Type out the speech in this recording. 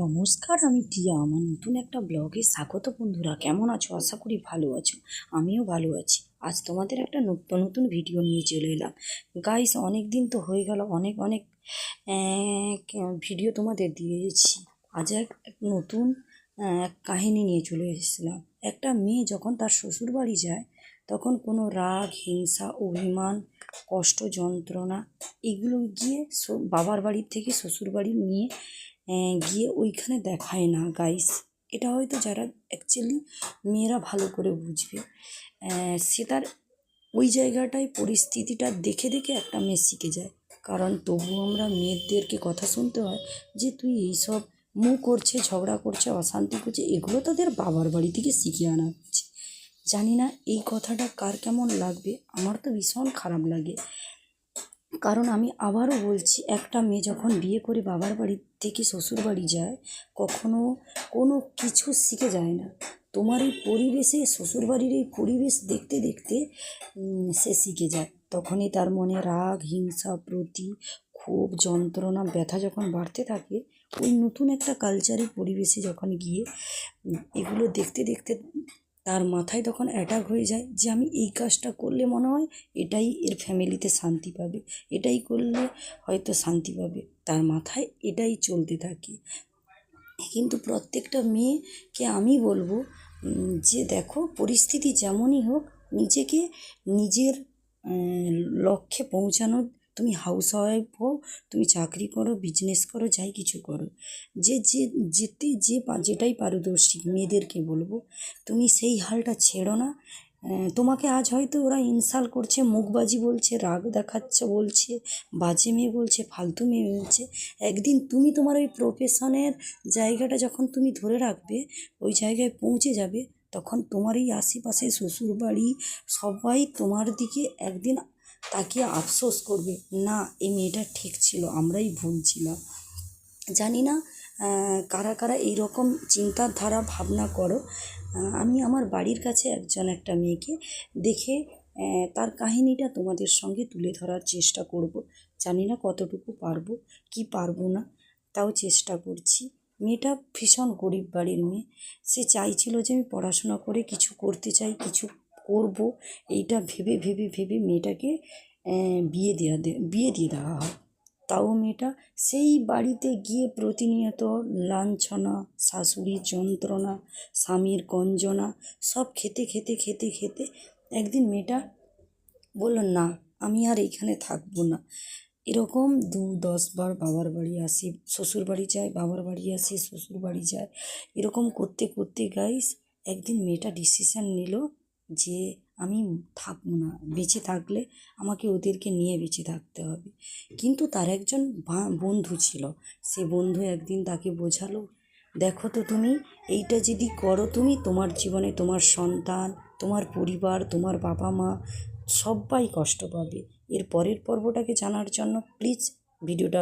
নমস্কার, আমি টিয়া। আমার নতুন একটা ব্লগে স্বাগত বন্ধুরা। কেমন আছো? আশা করি ভালো আছো। আমিও ভালো আছি। আজ তোমাদের একটা নতুন নতুন ভিডিও নিয়ে চলে এলাম। গাইস অনেক দিন তো হয়ে গেল। অনেক অনেক ভিডিও তোমাদের দিয়েছি। আজ এক নতুন কাহিনী নিয়ে চলে এসেছিলাম। একটা মেয়ে যখন তার শ্বশুর বাড়ি যায়, তখন কোনো রাগ, হিংসা, অভিমান, কষ্ট, যন্ত্রণা, এগুলো গিয়ে বাবার বাড়ির থেকে শ্বশুর বাড়ি নিয়ে গিয়ে ওইখানে দেখায় না গাইস এটা হয়তো যারা অ্যাকচুয়ালি মেয়েরা ভালো করে বুঝবে। সে তার ওই জায়গাটায় পরিস্থিতিটা দেখে দেখে একটা মেয়ে শিখে যায়। কারণ তবু আমরা মেয়েদেরকে কথা শুনতে হয় যে, তুই এইসব মুখ করছে, ঝগড়া করছে, অশান্তি করছে, এগুলো তাদের বাবার বাড়ি থেকে শিখে আনা হচ্ছে। জানি না এই কথাটা কার কেমন লাগবে, আমার তো ভীষণ খারাপ লাগে। কারণ আমি আবারও বলছি, একটা মেয়ে যখন বিয়ে করে বাবার বাড়ি থেকে শ্বশুর বাড়ি যায়, কখনো কোনো কিছু শিখে যায় না। তোমার এই পরিবেশে, শ্বশুর বাড়ির এই পরিবেশ দেখতে দেখতে সে শিখে যায়। তখনই তার মনে রাগ, হিংসা, প্রতি ক্ষোভ, যন্ত্রণা, ব্যথা যখন বাড়তে থাকে, ওই নতুন একটা কালচারের পরিবেশে যখন গিয়ে এগুলো দেখতে দেখতে তার মাথায় তখন অ্যাটাক হয়ে যায় যে আমি এই কাজটা করলে মনে হয় এটাই এর ফ্যামিলিতে শান্তি পাবে, এটাই করলে হয়তো শান্তি পাবে। তার মাথায় এটাই চলতে থাকে। কিন্তু প্রত্যেকটা মেয়েকে আমি বলব যে দেখো পরিস্থিতি যেমনই হোক, নিজেকে নিজের লক্ষ্যে পৌঁছানোর তুমি হাউস ওয়াইফ হও, তুমি চাকরি করো বিজনেস করো, যাই কিছু করো। যে যে, যেতে যে যেটাই পারদর্শী মেয়েদেরকে বলব, তুমি সেই হালটা ছেড়ো না। তোমাকে আজ হয়তো ওরা ইনসাল করছে, মুখবাজি বলছে, রাগ দেখাচ্ছে, বলছে, বাজে মেয়ে বলছে, ফালতু মেয়ে বলছে। একদিন তুমি তোমার ওই প্রফেশনের জায়গাটা যখন তুমি ধরে রাখবে, ওই জায়গায় পৌঁছে যাবে, তখন তোমার এই আশেপাশে শ্বশুরবাড়ি সবাই তোমার দিকে একদিন তাকিয়ে আফসোস করবে, না, এই মেয়েটা ঠিক ছিল, আমরাই ভুল ছিলাম। জানি না কারা কারা এইরকম চিন্তাধারা ভাবনা করো। আমি আমার বাড়ির কাছে একজন একটা মেয়েকে দেখে তার কাহিনীটা তোমাদের সঙ্গে তুলে ধরার চেষ্টা করব। জানি না কতটুকু পারব, কি পারব না, তাও চেষ্টা করছি। মেয়েটা ভীষণ গরিব বাড়ির মেয়ে। সে চাইছিল যে আমি পড়াশোনা করে কিছু করতে চাই, কিছু করব, এইটা ভেবে ভেবে ভেবে মেয়েটাকে বিয়ে দেওয়া বিয়ে দিয়ে দেওয়া হয়। তাও মেয়েটা সেই বাড়িতে গিয়ে প্রতিনিয়ত লাঞ্ছনা, শাশুড়ির যন্ত্রণা, স্বামীর গঞ্জনা, সব খেতে খেতে খেতে খেতে একদিন মেয়েটা বলল, না, আমি আর এইখানে থাকব না। এরকম দু দশবার বাবার বাড়ি আসি, শ্বশুর বাড়ি যায় বাবার বাড়ি আসি, শ্বশুর বাড়ি যায় এরকম করতে করতে গাইস একদিন মেয়েটা ডিসিশান নিল যে আমি থাকব না, বেঁচে থাকলে আমাকে ওদেরকে নিয়ে বেঁচে থাকতে হবে। কিন্তু তার একজন বন্ধু ছিল। সে বন্ধু একদিন তাকে বোঝালো, দেখো তো তুমি, এইটা যদি করো তুমি, তোমার জীবনে তোমার সন্তান, তোমার পরিবার, তোমার বাবা মা সবাই কষ্ট পাবে। এর পরের পর্বটাকে জানার জন্য প্লিজ ভিডিওটা